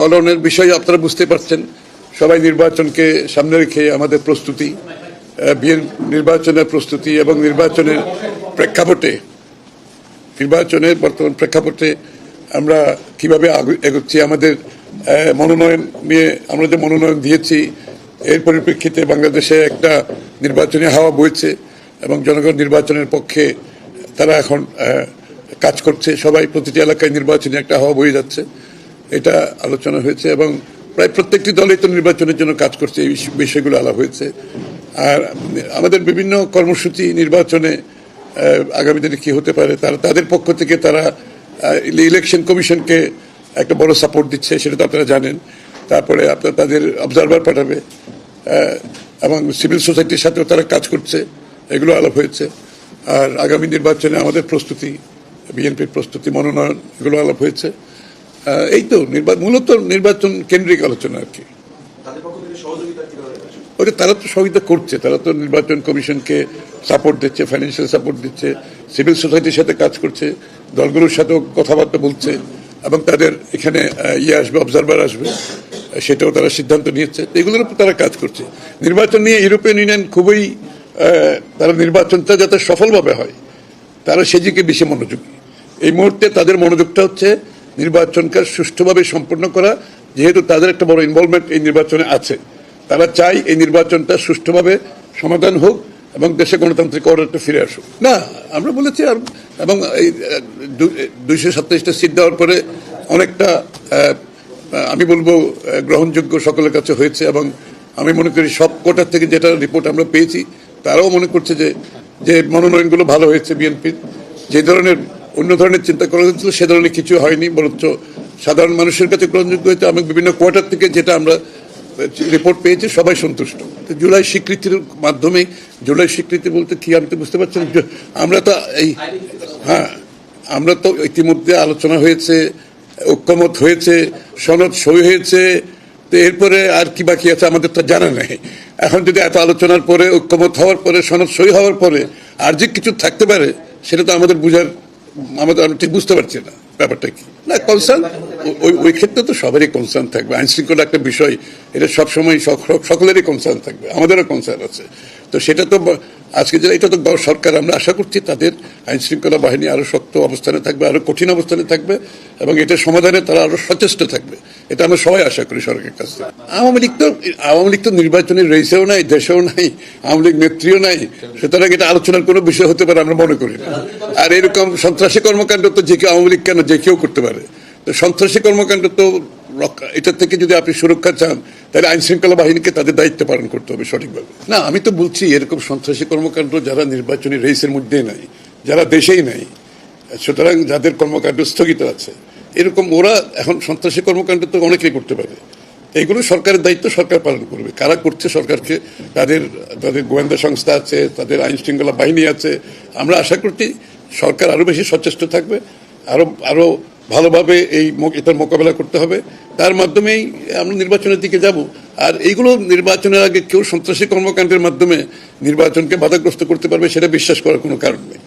ফলনের বিষয়ে আপনারা বুঝতে পারছেন। সবাই নির্বাচনকে সামনে রেখে আমাদের প্রস্তুতি বিএন নির্বাচনের প্রস্তুতি এবং নির্বাচনের প্রেক্ষাপটে, নির্বাচনের বর্তমান প্রেক্ষাপটে আমরা কীভাবে এগোচ্ছি, আমাদের মনোনয়ন নিয়ে আমরা যে মনোনয়ন দিয়েছি, এর পরিপ্রেক্ষিতে বাংলাদেশে একটা নির্বাচনী হাওয়া বইছে এবং জনগণ নির্বাচনের পক্ষে তারা এখন কাজ করছে। সবাই প্রতিটি এলাকায় নির্বাচনী একটা হাওয়া বয়ে যাচ্ছে। এটা আলোচনা হয়েছে এবং প্রায় প্রত্যেকটি দলই তো নির্বাচনের জন্য কাজ করছে, এই বিষয়গুলো আলাপ হয়েছে। আর আমাদের বিভিন্ন কর্মসূচি নির্বাচনে আগামী দিনে কী হতে পারে, তারা তাদের পক্ষ থেকে তারা ইলেকশন কমিশনকে একটা বড় সাপোর্ট দিচ্ছে, সেটা তো আপনারা জানেন। তারপরে আপনার তাদের অবজারভার পাঠাবে এবং সিভিল সোসাইটির সাথেও তারা কাজ করছে, এগুলো আলাপ হয়েছে। আর আগামী নির্বাচনে আমাদের প্রস্তুতি, বিএনপির প্রস্তুতি, মনোনয়ন, এগুলো আলাপ হয়েছে। এই তো নির্বাচন মূলত নির্বাচন কেন্দ্রিক আলোচনা আর কি? ওটা তারা তো সহযোগিতা করছে তারা তো নির্বাচন কমিশনকে সাপোর্ট দিচ্ছে ফাইন্যান্সিয়াল সাপোর্ট দিচ্ছে সিভিল সোসাইটির সাথে কাজ করছে দলগুলোর সাথেও কথাবার্তা বলছে এবং তাদের এখানে ইয়ে আসবে অবজারভার আসবে সেটাও তারা সিদ্ধান্ত নিয়েছে। এগুলোর উপর তারা কাজ করছে। নির্বাচন নিয়ে ইউরোপিয়ান ইউনিয়ন খুবই তারা নির্বাচনটা যাতে সফলভাবে হয় তারা সেদিকে বেশি মনোযোগী। এই মুহূর্তে তাদের মনোযোগটা হচ্ছে নির্বাচনকে সুষ্ঠুভাবে সম্পন্ন করা, যেহেতু তাদের একটা বড় ইনভলভমেন্ট এই নির্বাচনে আছে। তারা চায় এই নির্বাচনটা সুষ্ঠুভাবে সমাধান হোক এবং দেশে গণতান্ত্রিক অর্ডারটা ফিরে আসুক। না, আমরা বলেছি আর এবং এই দুইশো সাতাইশটা সিট দেওয়ার পরে অনেকটা আমি বলব গ্রহণযোগ্য সকলের কাছে হয়েছে এবং আমি মনে করি সব কোটার থেকে যেটা রিপোর্ট আমরা পেয়েছি, তারাও মনে করছে যে যে মনোনয়নগুলো ভালো হয়েছে বিএনপির। যে ধরনের অন্য ধরনের চিন্তা করা হয়েছিল সে ধরনের কিছু হয়নি, বরঞ্চ সাধারণ মানুষের কাছে গ্রহণযোগ্য হয়েছে। এবং বিভিন্ন কোয়ার্টার থেকে যেটা আমরা রিপোর্ট পেয়েছি, সবাই সন্তুষ্ট। জুলাই স্বীকৃতির মাধ্যমে, জুলাই স্বীকৃতি বলতে কি আমি তো বুঝতে পারছি আমরা তো এই হ্যাঁ আমরা তো ইতিমধ্যে আলোচনা হয়েছে, ঐক্যমত হয়েছে, সনদ সই হয়েছে, তো এরপরে আর কি বাকি আছে আমাদের তো জানা নেই। এখন যদি এত আলোচনার পরে, ঐক্যমত হওয়ার পরে, সনদ সই হওয়ার পরে, আর যে কিছু থাকতে পারে, সেটা তো আমাদের বুঝার আমাদের আমরা ঠিক বুঝতে পারছি না, ব্যাপারটা কি? না কনসার্ন ওই ওই ক্ষেত্রে তো সবারই কনসার্ন থাকবে। আইন শৃঙ্খলা একটা বিষয়, এটা সবসময় সক- সকলেরই কনসার্ন থাকবে, আমাদেরও কনসার্ন আছে। তো সেটা তো আজকে যে এটা তো সরকার, আমরা আশা করছি তাদের আইন শৃঙ্খলা বাহিনী আরও শক্ত অবস্থানে থাকবে আরও কঠিন অবস্থানে থাকবে, এবং এটা সমাধানে তারা আরও সচেষ্ট থাকবে। এটা আমরা সবাই আশা করি সরকারের কাছ থেকে। আওয়ামী লীগ তো আওয়ামী লীগ তো নির্বাচনে রয়েছেও নাই, দেশেও নাই, আওয়ামী লীগ নেত্রীও নাই। সুতরাং এটা আলোচনার কোনো বিষয় হতে পারে, আমরা মনে করি আর এরকম সন্ত্রাসী কর্মকাণ্ড তো যে কেউ আওয়ামী লীগ কেন যে কেউ করতে পারে? তো সন্ত্রাসী কর্মকাণ্ড তো এটা থেকে যদি আপনি সুরক্ষা চান, তাহলে আইন শৃঙ্খলা বাহিনীকে তাদের দায়িত্ব পালন করতে হবে সঠিকভাবে। না, আমি তো বলছি এরকম সন্ত্রাসী কর্মকাণ্ড যারা নির্বাচনী রেসের মধ্যে নাই, যারা দেশেই নাই, সুতরাং যাদের কর্মকাণ্ড স্থগিত আছে এরকম ওরা এখন সন্ত্রাসী কর্মকাণ্ড তো অনেকেই করতে পারে। এইগুলো সরকারের দায়িত্ব, সরকার পালন করবে। কারা করছে সরকারকে? তাদের তাদের গোয়েন্দা সংস্থা আছে, তাদের আইন শৃঙ্খলা বাহিনী আছে। আমরা আশা করছি সরকার আরও বেশি সচেষ্ট থাকবে আরও আরও ভালোভাবে এই এটার মোকাবেলা করতে হবে। তার মাধ্যমেই আমরা নির্বাচনের দিকে যাব। আর এইগুলো নির্বাচনের আগে কেউ সন্ত্রাসী কর্মকাণ্ডের মাধ্যমে নির্বাচনকে বাধাগ্রস্ত করতে পারবে সেটা বিশ্বাস করার কোনো কারণ নেই।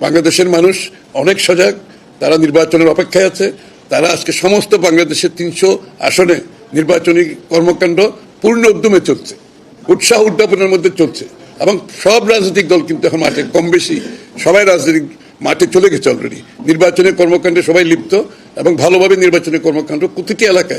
বাংলাদেশের মানুষ অনেক সজাগ তারা নির্বাচনের অপেক্ষায় আছে। তারা আজকে সমস্ত বাংলাদেশের তিনশো আসনে নির্বাচনী কর্মকাণ্ড পূর্ণ উদ্যমে চলছে। উৎসাহ উদ্যাপনের মধ্যে চলছে। এবং সব রাজনৈতিক দল কিন্তু এখন মাঠে কম বেশি সবাই রাজনৈতিক মাঠে চলে গেছে অলরেডি নির্বাচনের কর্মকাণ্ডে সবাই লিপ্ত এবং ভালোভাবে নির্বাচনের কর্মকাণ্ড প্রতিটি এলাকায়